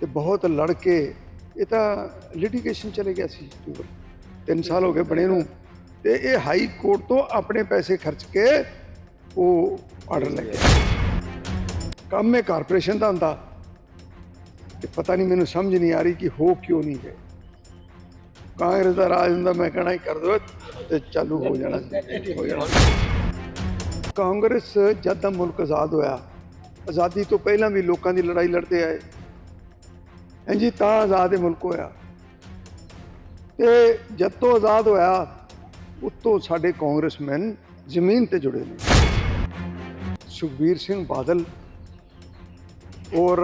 ਤੇ ਬਹੁਤ ਲੜ ਕੇ ਇਹ ਤਾਂ ਲਿਟੀਗੇਸ਼ਨ ਚਲੇ ਗਿਆ ਸੀ ਟਿਊਬਲ 3 ਸਾਲ ਹੋ ਗਏ ਬਣੇ ਨੂੰ। ਤੇ ਇਹ ਹਾਈ ਕੋਰਟ ਤੋਂ ਆਪਣੇ ਪੈਸੇ ਖਰਚ ਕੇ ਉਹ ਆਰਡਰ ਲੈ ਗਿਆ। ਕੰਮ ਇਹ ਕਾਰਪੋਰੇਸ਼ਨ ਦਾ ਹੁੰਦਾ। ਤੇ ਪਤਾ ਨਹੀਂ ਮੈਨੂੰ ਸਮਝ ਨਹੀਂ ਆ ਰਹੀ ਕਿ ਹੋ ਕਿਉਂ ਨਹੀਂ ਗਏ। ਕਾਂਗਰਸ ਦਾ ਰਾਜ ਹੁੰਦਾ, ਮੈਂ ਕਹਿਣਾ ਹੀ ਕਰ ਦੋ ਤੇ ਚਾਲੂ ਹੋ ਜਾਣਾ। ਹੋ ਜਾਣਾ। ਕਾਂਗਰਸ ਜਦ ਦਾ ਮੁਲਕ ਆਜ਼ਾਦ ਹੋਇਆ, ਆਜ਼ਾਦੀ ਤੋਂ ਪਹਿਲਾਂ ਵੀ ਲੋਕਾਂ ਦੀ ਲੜਾਈ ਲੜਦੇ ਆਏ। ਹਾਂਜੀ ਤਾਂ ਆਜ਼ਾਦ ਇਹ ਮੁਲਕ ਹੋਇਆ। ਤੇ ਜਦ ਤੋਂ ਆਜ਼ਾਦ ਹੋਇਆ, ਉਤੋਂ ਸਾਡੇ ਕਾਂਗਰਸਮੈਨ ਜ਼ਮੀਨ ਤੇ ਜੁੜੇ ਨੇ। ਸੁਖਬੀਰ ਸਿੰਘ ਬਾਦਲ ਔਰ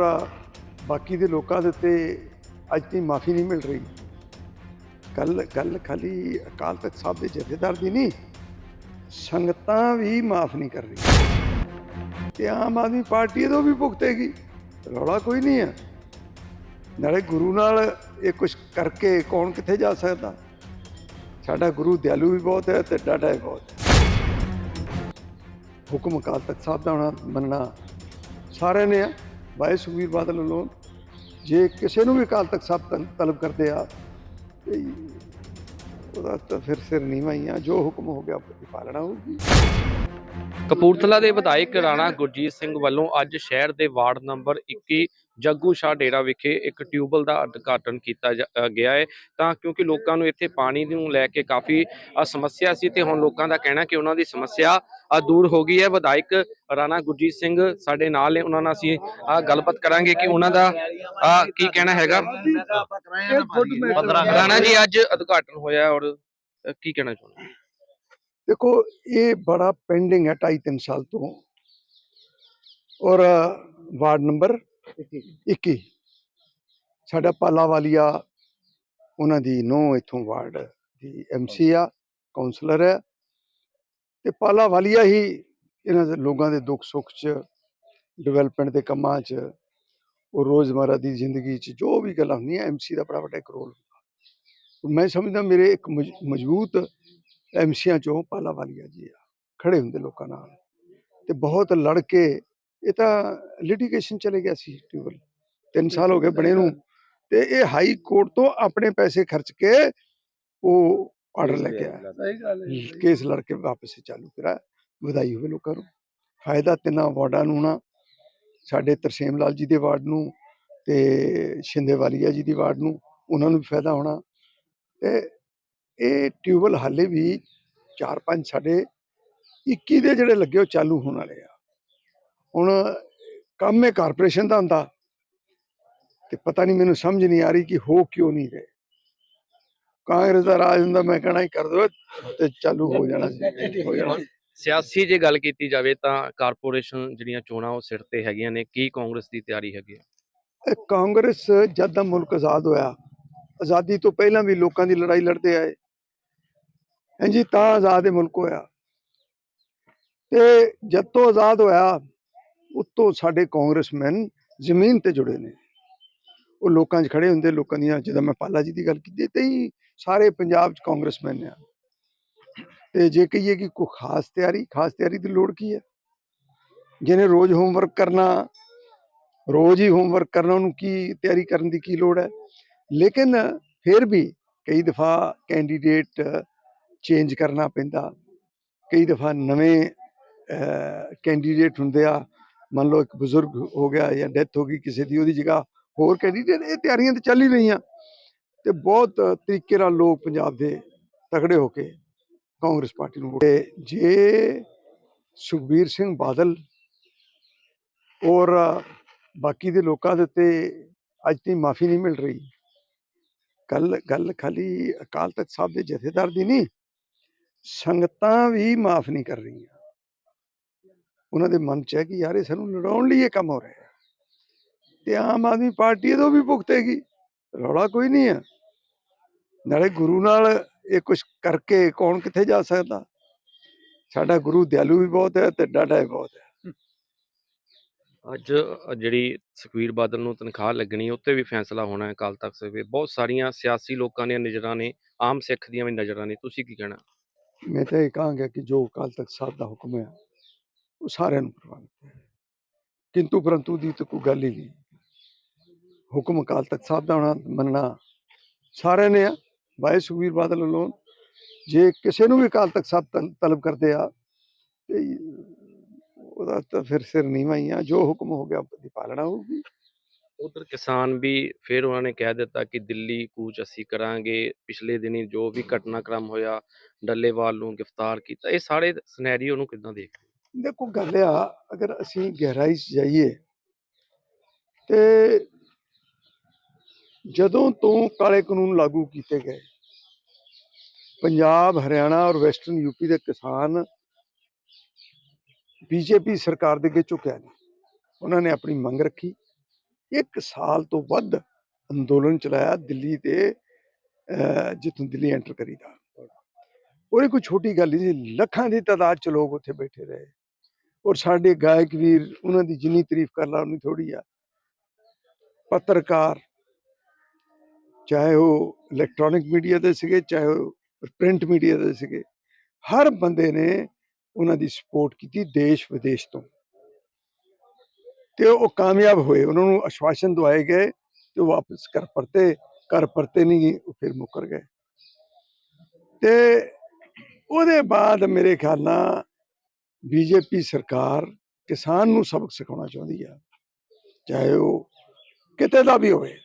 ਬਾਕੀ ਦੇ ਲੋਕਾਂ ਦੇ ਉੱਤੇ ਅੱਜ ਦੀ ਮਾਫੀ ਨਹੀਂ ਮਿਲ ਰਹੀ। ਗੱਲ ਗੱਲ ਖਾਲੀ ਅਕਾਲ ਤਖਤ ਸਾਹਿਬ ਦੇ ਜਥੇਦਾਰ ਦੀ ਨਹੀਂ, ਸੰਗਤਾਂ ਵੀ ਮਾਫ ਨਹੀਂ ਕਰ ਰਹੀ ਤੇ ਆਮ ਆਦਮੀ ਪਾਰਟੀ ਇਹਦੋਂ ਵੀ ਭੁਗਤੇਗੀ। ਰੌਲਾ ਕੋਈ ਨਹੀਂ ਹੈ। ਨਾਲੇ ਗੁਰੂ ਨਾਲ ਇਹ ਕੁਝ ਕਰਕੇ ਕੌਣ ਕਿੱਥੇ ਜਾ ਸਕਦਾ? ਸਾਡਾ ਗੁਰੂ ਦਿਆਲੂ ਵੀ ਬਹੁਤ ਹੈ ਤੇ ਡਾਢਾ ਵੀ ਬਹੁਤ ਹੈ। ਹੁਕਮ ਅਕਾਲ ਤਖਤ ਸਾਹਿਬ ਦਾ ਹੋਣਾ ਮੰਨਣਾ ਸਾਰਿਆਂ ਨੇ ਬਾਈ ਸੁਖਬੀਰ ਬਾਦਲ ਵੱਲੋਂ ਜੇ ਕਿਸੇ ਨੂੰ ਵੀ ਅਕਾਲ ਤਖਤ ਸਾਹਿਬ ਤਲ- ਤਲਬ ਕਰਦੇ ਆ, ਤੇ ਉਹਦਾ ਤਾਂ ਫਿਰ ਸਿਰ ਨੀਵਾਂ ਹੀ ਆ। ਜੋ ਹੁਕਮ ਹੋ ਗਿਆ ਪਾਲਣਾ ਹੋਊਗੀ। ਕਪੂਰਥਲਾ ਦੇ ਵਿਧਾਇਕ ਰਾਣਾ ਗੁਰਜੀਤ ਸਿੰਘ ਵੱਲੋਂ ਅੱਜ ਸ਼ਹਿਰ ਦੇ ਵਾਰਡ ਨੰਬਰ 21 ਜੱਗੂ ਸ਼ਾਹ ਡੇਰਾ ਵਿਖੇ ਇੱਕ ਟਿਊਬਲ ਦਾ ਉਦਘਾਟਨ ਕੀਤਾ ਗਿਆ ਹੈ ਤਾਂ ਕਿਉਂਕਿ ਲੋਕਾਂ ਨੂੰ ਇੱਥੇ ਪਾਣੀ ਨੂੰ ਲੈ ਕੇ ਕਾਫੀ ਸਮੱਸਿਆ ਸੀ ਤੇ ਹੁਣ ਲੋਕਾਂ ਦਾ ਕਹਿਣਾ ਕਿ ਉਹਨਾਂ ਦੀ ਸਮੱਸਿਆ ਦੂਰ ਹੋ ਗਈ ਹੈ। ਵਿਧਾਇਕ ਰਾਣਾ ਗੁਰਜੀਤ ਸਿੰਘ ਸਾਡੇ ਨਾਲ ਨੇ ਉਹਨਾਂ ਨਾਲ ਅਸੀਂ ਗੱਲਬਾਤ ਕਰਾਂਗੇ ਕਿ ਉਹਨਾਂ ਦਾ ਕੀ ਕਹਿਣਾ ਹੈਗਾ। ਰਾਣਾ ਜੀ ਅੱਜ ਉਦਘਾਟਨ ਹੋਇਆ ਔਰ ਕੀ ਕਹਿਣਾ ਚਾਹੁੰਦੇ ਹੋ? ਦੇਖੋ ਇਹ ਬੜਾ ਪੈਂਡਿੰਗ ਹੈ 2.5 3 ਸਾਲ ਤੋਂ। ਔਰ ਵਾਰਡ ਨੰਬਰ 21 ਸਾਡਾ ਪਾਲਾ ਵਾਲੀਆ, ਉਹਨਾਂ ਦੀ ਨੋ ਇਥੋਂ ਵਾਰਡ ਦੀ ਐਮਸੀ ਆ ਕਾਉਂਸਲਰ ਹੈ। ਤੇ ਪਾਲਾ ਵਾਲੀਆ ਹੀ ਇਹਨਾਂ ਦੇ ਲੋਕਾਂ ਦੇ ਦੁੱਖ ਸੁੱਖ 'ਚ ਡਿਵੈਲਪਮੈਂਟ ਦੇ ਕੰਮਾਂ 'ਚ, ਉਹ ਰੋਜ਼ਮਰਰਾ ਦੀ ਜ਼ਿੰਦਗੀ 'ਚ ਜੋ ਵੀ ਗੱਲਾਂ ਹੁੰਦੀਆਂ ਐਮਸੀ ਦਾ ਬੜਾ ਵੱਡਾ ਇੱਕ ਰੋਲ ਹੁੰਦਾ। ਮੈਂ ਸਮਝਦਾ ਮੇਰੇ ਇੱਕ ਮਜ- ਮਜ਼ਬੂਤ ਐਮਸੀਆਂ ਚੋਂ ਪਾਲਾ ਵਾਲੀਆ ਜੀ ਆ, ਖੜੇ ਹੁੰਦੇ ਲੋਕਾਂ ਨਾਲ। ਤੇ ਬਹੁਤ ਲੜ ਕੇ ਇਹ ਤਾਂ ਲਿਟੀਗੇਸ਼ਨ ਚਲੇ ਗਿਆ ਸੀ ਟਿਊਬਲ 3 ਸਾਲ ਹੋ ਗਏ ਬਣੇ ਨੂੰ। ਤੇ ਇਹ ਹਾਈ ਕੋਰਟ ਤੋਂ ਆਪਣੇ ਪੈਸੇ ਖਰਚ ਕੇ ਉਹ ਆਰਡਰ ਲੈ ਕੇ ਆਇਆ। ਕੇਸ ਲੜ ਕੇ ਵਾਪਸ ਚਾਲੂ ਕਰਾ ਵਧਾਈ ਹੋਵੇ ਲੋਕਾਂ ਨੂੰ। ਫਾਇਦਾ ਤਿੰਨਾਂ ਵਾਰਡਾਂ ਨੂੰ ਨਾ। ਸਾਡੇ ਤਰਸੇਮ ਲਾਲ ਜੀ ਦੇ ਵਾਰਡ ਨੂੰ ਤੇ ਸ਼ਿੰਦੇ ਵਾਲੀਆ ਜੀ ਦੀ ਵਾਰਡ ਨੂੰ ਉਹਨਾਂ ਨੂੰ ਵੀ ਫਾਇਦਾ ਹੋਣਾ। ਤੇ ਇਹ ਟਿਊਬਲ ਹਾਲੇ ਵੀ 4-5 ਸਾਡੇ 21 ਦੇ ਜਿਹੜੇ ਲੱਗੇ ਉਹ ਚਾਲੂ ਹੋਣ ਵਾਲੇ ਆ। ਹੁਣ ਕੰਮ ਹੈ ਕਾਰਪੋਰੇਸ਼ਨ ਦਾ ਹੁੰਦਾ ਤੇ ਪਤਾ ਨਹੀਂ ਮੈਨੂੰ ਸਮਝ ਨਹੀਂ ਆ ਰਹੀ ਕਿ ਹੋ ਕਿਉਂ ਨਹੀਂ ਰਹੇ। ਕਾਂਗਰਸ ਦਾ ਰਾਜ ਹੁੰਦਾ ਮੈਂ ਕਹਿਣਾ ਹੀ ਕਰ ਦੋ ਤੇ ਚਾਲੂ ਹੋ ਜਾਣਾ ਸੀ। ਹੋ ਜਾਣਾ। ਸਿਆਸੀ ਜੇ ਗੱਲ ਕੀਤੀ ਜਾਵੇ ਤਾਂ ਕਾਰਪੋਰੇਸ਼ਨ ਜਿਹੜੀਆਂ ਚੋਣਾਂ ਉਹ ਸਿਰ ਤੇ ਹੈਗੀਆਂ ਨੇ ਕੀ ਕਾਂਗਰਸ ਦੀ ਤਿਆਰੀ ਹੈਗੀ ਹੈ? ਕਾਂਗਰਸ ਜਦ ਦਾ ਮੁਲਕ ਆਜ਼ਾਦ ਹੋਇਆ ਆਜ਼ਾਦੀ ਤੋਂ ਪਹਿਲਾਂ ਵੀ ਲੋਕਾਂ ਦੀ ਲੜਾਈ ਲੜਦੇ ਆਏ। ਹਾਂਜੀ ਤਾਂ ਆਜ਼ਾਦ ਇਹ ਮੁਲਕ ਹੋਇਆ। ਤੇ ਜਦ ਤੋਂ ਆਜ਼ਾਦ ਹੋਇਆ ਉਤੋਂ ਸਾਡੇ ਕਾਂਗਰਸਮੈਨ ਜ਼ਮੀਨ ਤੇ ਜੁੜੇ ਨੇ। ਉਹ ਲੋਕਾਂ 'ਚ ਖੜੇ ਹੁੰਦੇ, ਲੋਕਾਂ ਦੀਆਂ, ਜਦੋਂ ਮੈਂ ਪਾਲਾ ਜੀ ਦੀ ਗੱਲ ਕੀਤੀ ਤੇ ਹੀ ਸਾਰੇ ਪੰਜਾਬ 'ਚ ਕਾਂਗਰਸਮੈਨ ਆ। ਤੇ ਜੇ ਕਹੀਏ ਕਿ ਕੋਈ ਖਾਸ ਤਿਆਰੀ ਖਾਸ ਤਿਆਰੀ ਦੀ ਲੋੜ ਕੀ ਹੈ? ਜਿਹਨੇ ਰੋਜ਼ ਹੋਮਵਰਕ ਕਰਨਾ, ਰੋਜ਼ ਹੀ ਹੋਮਵਰਕ ਕਰਨਾ, ਉਹਨੂੰ ਕੀ ਤਿਆਰੀ ਕਰਨ ਦੀ ਕੀ ਲੋੜ ਹੈ? ਲੇਕਿਨ ਫਿਰ ਵੀ ਕਈ ਦਫਾ ਕੈਂਡੀਡੇਟ ਚੇਂਜ ਕਰਨਾ ਪੈਂਦਾ। ਕਈ ਦਫਾ ਨਵੇਂ ਕੈਂਡੀਡੇਟ ਹੁੰਦੇ ਆ। ਮੰਨ ਲਓ ਇੱਕ ਬਜ਼ੁਰਗ ਹੋ ਗਿਆ ਜਾਂ ਡੈਥ ਹੋ ਗਈ ਕਿਸੇ ਦੀ, ਉਹਦੀ ਜਗ੍ਹਾ ਹੋਰ ਕੈਂਡੀਡੇਟ ਇਹ ਤਿਆਰੀਆਂ ਤਾਂ ਚੱਲ ਹੀ ਰਹੀਆਂ। ਤੇ ਬਹੁਤ ਤਰੀਕੇ ਨਾਲ ਲੋਕ ਪੰਜਾਬ ਦੇ ਤਕੜੇ ਹੋ ਕੇ ਕਾਂਗਰਸ ਪਾਰਟੀ ਨੂੰ ਵੋਟ- ਜੇ ਸੁਖਬੀਰ ਸਿੰਘ ਬਾਦਲ ਔਰ ਬਾਕੀ ਦੇ ਲੋਕਾਂ ਦੇ ਉੱਤੇ ਅੱਜ ਦੀ ਮਾਫੀ ਨਹੀਂ ਮਿਲ ਰਹੀ ਗੱਲ ਗੱਲ ਖਾਲੀ ਅਕਾਲ ਤਖਤ ਸਾਹਿਬ ਦੇ ਜਥੇਦਾਰ ਦੀ ਨਹੀਂ, ਸੰਗਤਾਂ ਵੀ ਮਾਫ ਨਹੀਂ ਕਰ ਰਹੀਆਂ। ਉਹਨਾਂ ਦੇ ਮਨ ਚ ਹੈ ਕਿ ਯਾਰ ਇਹ ਸਾਨੂੰ ਲੜਾਉਣ ਲਈ ਇਹ ਕੰਮ ਹੋ ਰਿਹਾ ਹੈ। ਤੇ ਆਮ ਆਦਮੀ ਪਾਰਟੀ ਇਹਦੋਂ ਵੀ ਭੁਗਤੇਗੀ। ਰੌਲਾ ਕੋਈ ਨਹੀਂ ਹੈ। ਨਾਲੇ ਗੁਰੂ ਨਾਲ ਇਹ ਕੁਝ ਕਰਕੇ ਕੌਣ ਕਿੱਥੇ ਜਾ ਸਕਦਾ? ਸਾਡਾ ਗੁਰੂ ਦਿਆਲੂ ਵੀ ਬਹੁਤ ਹੈ ਤੇ ਡਾਢਾ ਵੀ ਬਹੁਤ ਹੈ। ਅੱਜ ਜਿਹੜੀ ਸੁਖਵੀਰ ਬਾਦਲ ਨੂੰ ਤਨਖਾਹ ਲੱਗਣੀ ਉੱਤੇ ਵੀ ਫੈਸਲਾ ਹੋਣਾ ਹੈ ਕੱਲ ਤੱਕ ਸਵੇ ਬਹੁਤ ਸਾਰੀਆਂ ਸਿਆਸੀ ਲੋਕਾਂ ਦੀਆਂ ਨਜ਼ਰਾਂ ਨੇ ਆਮ ਸਿੱਖ ਦੀਆਂ ਵੀ ਨਜ਼ਰਾਂ ਨੇ। ਤੁਸੀਂ ਕੀ ਕਹਿਣਾ? ਮੈਂ ਤਾਂ ਇਹ ਕਹਾਂਗਾ ਕਿ ਜੋ ਅਕਾਲ ਤਖਤ ਸਾਹਿਬ ਦਾ ਹੁਕਮ ਹੈ ਉਹ ਸਾਰਿਆਂ ਨੂੰ ਪ੍ਰਭਾਵਿਤ ਹੈ ਕਿੰਤੂ ਪਰੰਤੂ ਦੀ ਤਾਂ ਕੋਈ ਗੱਲ ਹੀ ਨਹੀਂ। ਹੁਕਮ ਅਕਾਲ ਤਖਤ ਸਾਹਿਬ ਦਾ ਹੋਣਾ, ਮੰਨਣਾ ਸਾਰਿਆਂ ਨੇ ਆ। ਬਾਈ ਸੁਖਬੀਰ ਬਾਦਲ ਵੱਲੋਂ ਜੇ ਕਿਸੇ ਨੂੰ ਵੀ ਅਕਾਲ ਤਖਤ ਸਾਹਿਬ ਤਲਬ ਕਰਦੇ ਆ, ਤੇ ਉਹਦਾ ਤਾਂ ਫਿਰ ਸਿਰ ਨੀਵਾਂ ਹੀ ਆ। ਜੋ ਹੁਕਮ ਹੋ ਗਿਆ ਉਹਦੀ ਪਾਲਣਾ ਹੋਊਗੀ। ਉਧਰ ਕਿਸਾਨ ਵੀ ਫਿਰ ਉਹਨਾਂ ਨੇ ਕਹਿ ਦਿੱਤਾ ਕਿ ਦਿੱਲੀ ਕੂਚ ਅਸੀਂ ਕਰਾਂਗੇ। ਪਿਛਲੇ ਦਿਨੀ ਜੋ ਵੀ ਘਟਨਾਕ੍ਰਮ ਹੋਇਆ, ਡੱਲੇਵਾਲ ਨੂੰ ਗ੍ਰਿਫਤਾਰ ਕੀਤਾ। ਇਹ ਸਾਰੇ ਸਿਨੈਰੀਓ ਨੂੰ ਕਿੱਦਾਂ ਦੇਖਦੇ ਦੇਖੋ ਗੱਲ ਆ, ਅਗਰ ਅਸੀਂ ਗਹਿਰਾਈ 'ਚ ਜਾਈਏ ਤੇ ਜਦੋਂ ਤੋਂ ਕਾਲੇ ਕਾਨੂੰਨ ਲਾਗੂ ਕੀਤੇ ਗਏ, ਪੰਜਾਬ, ਹਰਿਆਣਾ ਔਰ ਵੈਸਟਰਨ ਯੂਪੀ ਦੇ ਕਿਸਾਨ ਬੀਜੇਪੀ ਸਰਕਾਰ ਦੇ ਅੱਗੇ ਝੁਕਿਆ ਨਹੀਂ। ਉਹਨਾਂ ਨੇ ਆਪਣੀ ਮੰਗ ਰੱਖੀ। ਇੱਕ ਸਾਲ ਤੋਂ ਵੱਧ ਅੰਦੋਲਨ ਚਲਾਇਆ ਦਿੱਲੀ ਤੇ ਜਿੱਥੋਂ ਦਿੱਲੀ ਐਂਟਰ ਕਰੀਦਾ ਉਹਨੇ ਕੋਈ ਛੋਟੀ ਗੱਲ ਨਹੀਂ ਸੀ, ਲੱਖਾਂ ਦੀ ਤਾਦਾਦ ਚ ਲੋਕ ਉੱਥੇ ਬੈਠੇ ਰਹੇ। ਔਰ ਸਾਡੇ ਗਾਇਕ ਵੀਰ ਉਹਨਾਂ ਦੀ ਜਿੰਨੀ ਤਾਰੀਫ ਕਰ ਲਾ, ਉਨੀ ਥੋੜੀ ਆ। ਪੱਤਰਕਾਰ, ਚਾਹੇ ਉਹ ਇਲੈਕਟ੍ਰੋਨਿਕ ਮੀਡੀਆ ਦੇ ਸੀਗੇ, ਚਾਹੇ ਉਹ ਪ੍ਰਿੰਟ ਮੀਡੀਆ ਦੇ ਸੀਗੇ, ਹਰ ਬੰਦੇ ਨੇ ਉਹਨਾਂ ਦੀ ਸਪੋਰਟ ਕੀਤੀ ਦੇਸ਼ ਵਿਦੇਸ਼ ਤੋਂ। ਤੇ ਉਹ ਕਾਮਯਾਬ ਹੋਏ, ਉਹਨਾਂ ਨੂੰ ਅਸ਼ਵਾਸਨ ਦਵਾਏ ਗਏ ਤੇ ਉਹ ਵਾਪਸ ਘਰ ਪਰਤੇ ਘਰ ਪਰਤੇ ਨਹੀਂ ਉਹ ਫਿਰ ਮੁੱਕਰ ਗਏ। ਤੇ ਉਹਦੇ ਬਾਅਦ ਮੇਰੇ ਖਿਆਲ ਨਾਲ ਬੀਜੇਪੀ ਸਰਕਾਰ ਕਿਸਾਨ ਨੂੰ ਸਬਕ ਸਿਖਾਉਣਾ ਚਾਹੁੰਦੀ ਆ, ਚਾਹੇ ਉਹ ਕਿਤੇ ਦਾ ਵੀ ਹੋਵੇ,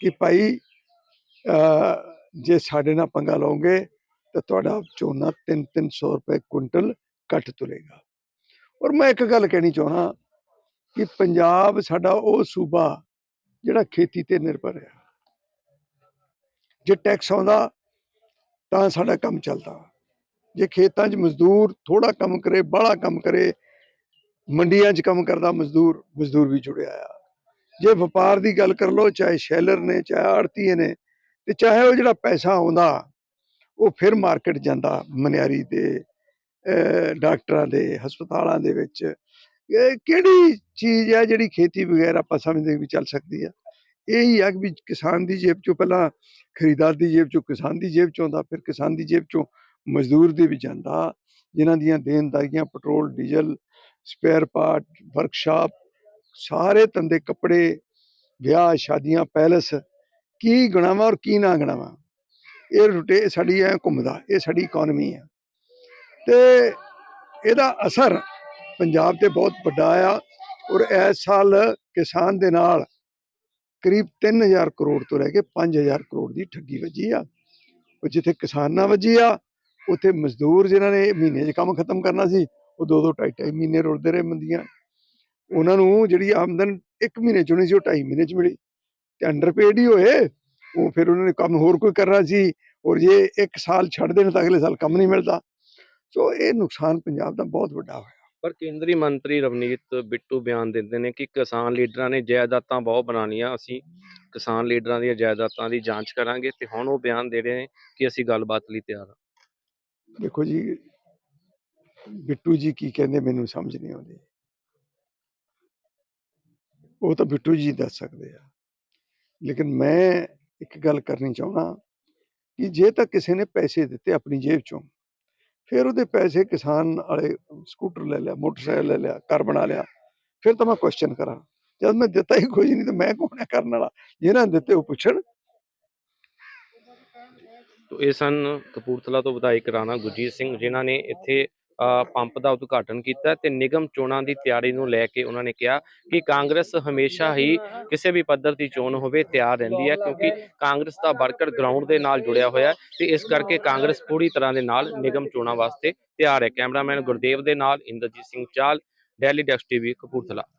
ਕਿ ਭਾਈ ਜੇ ਸਾਡੇ ਨਾਲ ਪੰਗਾ ਲਓਗੇ ਤਾਂ ਤੁਹਾਡਾ ਝੋਨਾ 3-300 ਰੁਪਏ ਕੁਇੰਟਲ ਘੱਟ ਤੁਲੇਗਾ ਔਰ ਮੈਂ ਇੱਕ ਗੱਲ ਕਹਿਣੀ ਚਾਹਣਾ ਕਿ ਪੰਜਾਬ ਸਾਡਾ ਉਹ ਸੂਬਾ ਜਿਹੜਾ ਖੇਤੀ ਤੇ ਨਿਰਭਰ ਹੈ ਜੇ ਟੈਕਸ ਆਉਂਦਾ ਤਾਂ ਸਾਡਾ ਕੰਮ ਚੱਲਦਾ। ਜੇ ਖੇਤਾਂ 'ਚ ਮਜ਼ਦੂਰ ਥੋੜਾ ਕੰਮ ਕਰੇ, ਬਾਹਲਾ ਕੰਮ ਕਰੇ, ਮੰਡੀਆਂ 'ਚ ਕੰਮ ਕਰਦਾ ਮਜ਼ਦੂਰ ਮਜ਼ਦੂਰ ਵੀ ਜੁੜਿਆ ਆ। ਜੇ ਵਪਾਰ ਦੀ ਗੱਲ ਕਰ ਲਓ, ਚਾਹੇ ਸ਼ੈਲਰ ਨੇ, ਚਾਹੇ ਆੜਤੀਏ ਨੇ, ਤੇ ਚਾਹੇ ਉਹ ਜਿਹੜਾ ਪੈਸਾ ਆਉਂਦਾ, ਉਹ ਫਿਰ ਮਾਰਕੀਟ ਜਾਂਦਾ ਮਨਿਆਰੀ ਦੇ ਡਾਕਟਰਾਂ ਦੇ, ਹਸਪਤਾਲਾਂ ਦੇ ਵਿੱਚ। ਇਹ ਕਿਹੜੀ ਚੀਜ਼ ਹੈ ਜਿਹੜੀ ਖੇਤੀ ਵਗੈਰਾ ਆਪਾਂ ਸਮਝਦੇ ਵੀ ਚੱਲ ਸਕਦੀ ਆ? ਇਹੀ ਆ ਕਿ ਵੀ ਕਿਸਾਨ ਦੀ ਜੇਬ ਚੋਂ ਪਹਿਲਾਂ ਖਰੀਦਦਾਰ ਦੀ ਜੇਬ ਚੋਂ, ਕਿਸਾਨ ਦੀ ਜੇਬ ਚੋਂ ਆਉਂਦਾ, ਫਿਰ ਕਿਸਾਨ ਦੀ ਜੇਬ ਚੋਂ ਮਜ਼ਦੂਰ ਦੇ ਵੀ ਜਾਂਦਾ, ਜਿਨ੍ਹਾਂ ਦੀਆਂ ਦੇਣਦਾਰੀਆਂ, petrol, diesel, spare part, workshop, ਸਾਰੇ ਧੰਦੇ, ਕੱਪੜੇ, ਵਿਆਹ, ਸ਼ਾਦੀਆਂ, ਪੈਲਸ, ਕੀ ਗਣਾਵਾਂ ਔਰ ਕੀ ਨਾ ਗਣਾਵਾਂ, ਇਹ ਰੁਟੇ ਸਾਡੀ ਐ ਘੁੰਮਦਾ, ਇਹ ਸਾਡੀ ਇਕਨੋਮੀ ਆ। ਤੇ ਇਹਦਾ ਅਸਰ ਪੰਜਾਬ ਤੇ ਬਹੁਤ ਵੱਡਾ ਆ ਔਰ ਇਸ ਸਾਲ ਕਿਸਾਨ ਦੇ ਨਾਲ ਕਰੀਬ 3000 ਕਰੋੜ ਤੋਂ ਲੈ ਕੇ 5000 ਕਰੋੜ ਦੀ ਠੱਗੀ ਵੱਜੀ ਆ, ਉਹ ਜਿੱਥੇ ਕਿਸਾਨਾਂ ਵੱਜੀ ਆ ਉੱਥੇ ਮਜ਼ਦੂਰ ਜਿਨ੍ਹਾਂ ਨੇ ਮਹੀਨੇ 'ਚ ਕੰਮ ਖਤਮ ਕਰਨਾ ਸੀ, ਉਹ ਦੋ ਦੋ ਢਾਈ ਢਾਈ ਮਹੀਨੇ ਰੁਲਦੇ ਰਹੇ ਮੰਦੀਆਂ। ਉਹਨਾਂ ਨੂੰ ਜਿਹੜੀ ਆਮਦਨ ਇੱਕ ਮਹੀਨੇ 'ਚ ਹੋਣੀ ਸੀ, ਉਹ ਢਾਈ ਮਹੀਨੇ 'ਚ ਮਿਲੀ। ਤੇ ਅੰਡਰਪੇਡ ਹੀ ਹੋਏ, ਉਹ ਫਿਰ ਉਹਨਾਂ ਨੇ ਕੰਮ ਹੋਰ ਕੋਈ ਕਰਨਾ ਸੀ, ਔਰ ਜੇ ਇੱਕ ਸਾਲ ਛੱਡ ਦੇਣ ਤਾਂ ਅਗਲੇ ਸਾਲ ਕੰਮ ਨਹੀਂ ਮਿਲਦਾ। ਸੋ ਇਹ ਨੁਕਸਾਨ ਪੰਜਾਬ ਦਾ ਬਹੁਤ ਵੱਡਾ ਹੋਇਆ। ਪਰ ਕੇਂਦਰੀ ਮੰਤਰੀ ਰਵਨੀਤ ਬਿੱਟੂ ਬਿਆਨ ਦਿੰਦੇ ਨੇ ਕਿ ਕਿਸਾਨ ਲੀਡਰਾਂ ਨੇ ਜਾਇਦਾਦਾਂ ਬਹੁਤ ਬਣਾਉਣੀਆਂ, ਅਸੀਂ ਕਿਸਾਨ ਲੀਡਰਾਂ ਦੀਆਂ ਜਾਇਦਾਦਾਂ ਦੀ ਜਾਂਚ ਕਰਾਂਗੇ ਤੇ ਹੁਣ ਉਹ ਬਿਆਨ ਦੇ ਰਹੇ ਨੇ ਕਿ ਅਸੀਂ ਗੱਲਬਾਤ ਲਈ ਤਿਆਰ ਹਾਂ। ਦੇਖੋ ਜੀ, ਬਿੱਟੂ ਜੀ ਕੀ ਕਹਿੰਦੇ ਮੈਨੂੰ ਸਮਝ ਨਹੀਂ ਆਉਂਦੀ। ਉਹ ਤਾਂ ਬਿੱਟੂ ਜੀ ਦੱਸ ਸਕਦੇ ਆ। ਲੇਕਿਨ ਮੈਂ ਇੱਕ ਗੱਲ ਕਰਨੀ ਚਾਹੁੰਦਾ ਕਿ ਜੇ ਤਾਂ ਕਿਸੇ ਨੇ ਪੈਸੇ ਦਿੱਤੇ ਆਪਣੀ ਜੇਬ ਚੋਂ, ਫਿਰ ਉਹਦੇ ਪੈਸੇ ਕਿਸਾਨ ਵਾਲੇ ਸਕੂਟਰ ਲੈ ਲਿਆ, ਮੋਟਰਸਾਈਕਲ ਲੈ ਲਿਆ, ਘਰ ਬਣਾ ਲਿਆ, ਫਿਰ ਤਾਂ ਮੈਂ ਕੁਐਸਚਨ ਕਰਾਂ। ਜਦ ਮੈਂ ਦਿੱਤਾ ਹੀ ਕੋਈ ਨਹੀਂ ਤਾਂ ਮੈਂ ਕੌਣ ਹੈ ਕਰਨ ਵਾਲਾ? ਜਿਹਨਾਂ ਨੇ ਦਿੱਤੇ ਉਹ ਪੁੱਛਣ। ਤੋ ਇਹ ਸਨ ਕਪੂਰਥਲਾ ਤੋਂ ਵਿਧਾਇਕ ਰਾਣਾ ਗੁਰਜੀਤ ਸਿੰਘ ਜਿਨ੍ਹਾਂ ਨੇ ਇੱਥੇ ਪੰਪ ਦਾ ਉਦਘਾਟਨ ਕੀਤਾ ਤੇ ਨਿਗਮ ਚੋਣਾਂ ਦੀ ਤਿਆਰੀ ਨੂੰ ਲੈ ਕੇ ਉਹਨਾਂ ਨੇ ਕਿਹਾ ਕਿ ਕਾਂਗਰਸ ਹਮੇਸ਼ਾ ਹੀ ਕਿਸੇ ਵੀ ਪੱਧਰ ਦੀ ਚੋਣ ਹੋਵੇ ਤਿਆਰ ਰਹਿੰਦੀ ਹੈ ਕਿਉਂਕਿ ਕਾਂਗਰਸ ਦਾ ਵਰਕਰ ਗਰਾਊਂਡ ਦੇ ਨਾਲ ਜੁੜਿਆ ਹੋਇਆ ਹੈ ਤੇ ਇਸ ਕਰਕੇ ਕਾਂਗਰਸ ਪੂਰੀ ਤਰ੍ਹਾਂ ਦੇ ਨਾਲ ਨਿਗਮ ਚੋਣਾਂ ਵਾਸਤੇ ਤਿਆਰ ਹੈ। ਕੈਮਰਾਮੈਨ ਗੁਰਦੇਵ ਦੇ ਨਾਲ ਇੰਦਰਜੀਤ ਸਿੰਘ ਚਾਲ, ਡੈਲੀ ਡੈਕਸ ਟੀਵੀ ਕਪੂਰਥਲਾ।